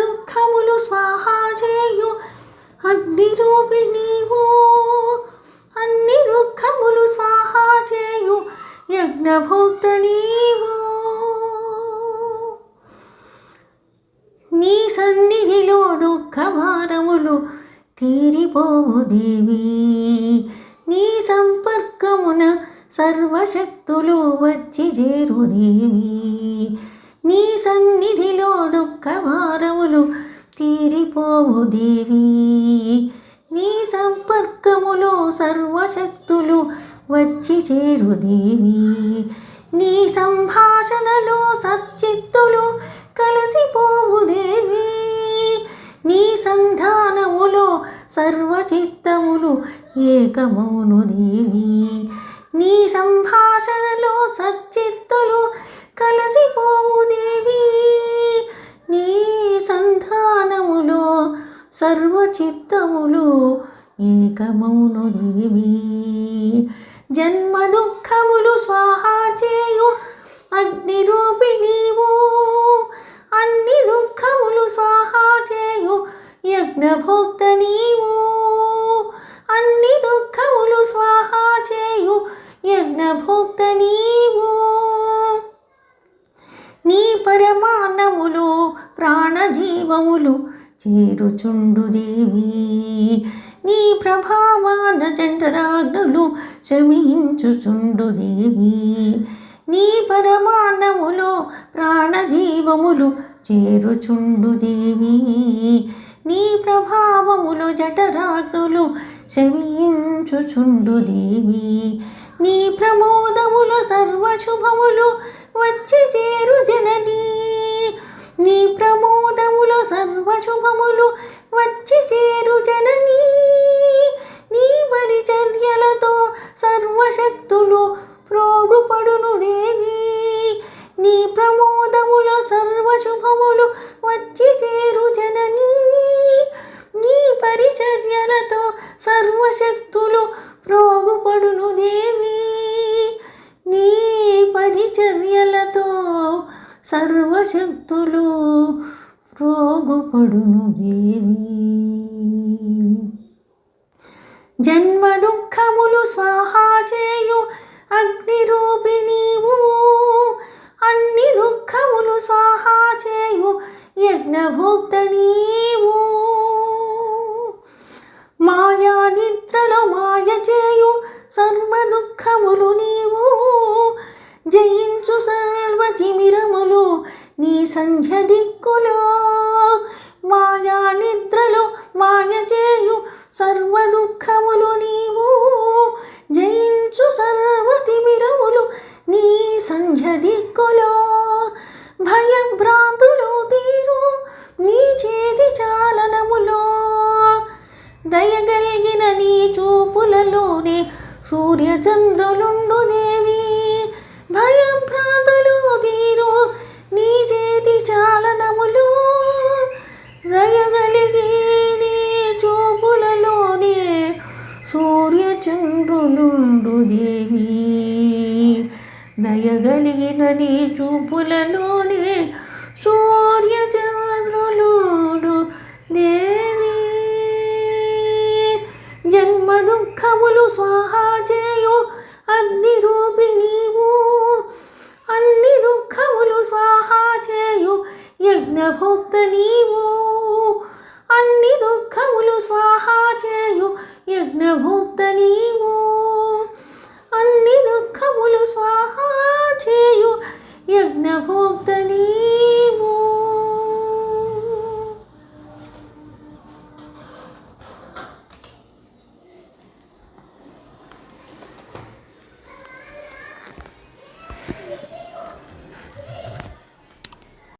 దుఃఖములు స్వాహా చేయు. అగ్నిరూపి నీవు అన్ని దుఃఖములు స్వాహా చేయు. యజ్ఞభోక్త నీవు. నీ సన్నిధిలో దుఃఖ భారములు తీరిపోవు దేవి. నీ సంపర్కమున సర్వశక్తులు వచ్చి చేరు దేవి. నీ సన్నిధిలో దుఃఖ తీరిపోవు దేవి. నీ సంపర్కములో సర్వశక్తులు వచ్చి చేరు దేవి. నీ సంభాషణలో సచ్చిత్తులు కలసిపోవు దేవి. నీ సంధానములో సర్వచిత్తములు ఏకమౌను దేవి. నీ సంభాష సర్వచిత్తములు ఏకమౌను దేవి జన్మ దుఃఖములు స్వాహా చేయు అగ్నిరూపి నీవు. అన్ని దుఃఖములు స్వాహా చేయు యజ్ఞభోక్త నీవు. అన్ని దుఃఖములు స్వాహా చేయు యజ్ఞభోక్త నీవు. నీ పరమానములు ప్రాణజీవములు చేరుచుండు దేవి. నీ ప్రభావాన జంటరాగ్నులు శమించుచుండు దేవి. నీ పరమాన్నములో ప్రాణజీవములు చేరుచుండు దేవి. నీ ప్రభావములు జఠరాగ్నులు శమించుచుండు దేవి. నీ ప్రమోదములు సర్వశుభములు వచ్చి సర్వశుభములు వచ్చి చేరు జననీ. నీ పరిచర్యలతో సర్వశక్తులు ప్రోగుపడును దేవి. నీ ప్రమోదముల సర్వశుభములు వచ్చి చేరు జననీ. నీ పరిచర్యలతో సర్వశక్తులు ప్రోగుపడును దేవి. నీ పరిచర్యలతో సర్వశక్తులు ప్రోగుపడును దేవి. జన్మ దుఃఖములు స్వాహా చేయు అగ్నిరూపి నీవు. అన్ని దుఃఖములు స్వాహా చేయు యజ్ఞభోక్త నీవు. మాయా నిద్రలో మాయ చేయు సర్వ దుఃఖములు నీ సంధ్య దిక్కులో మాయా నిద్రలో మాయ చేయు సర్వ దుఃఖములు నీవు. జయించు సర్వతిమిరములు నీ సంధ్య దిక్కులో. భయభ్రాంతులు తీరు నీ చేతి చాలనములో. దయగలిగిన నీ చూపులలోనే సూర్యచంద్రులుండు దేవి. భయభ్రా ఉండు దేవి. దయగలిగిన నీ చూపులలోనే సో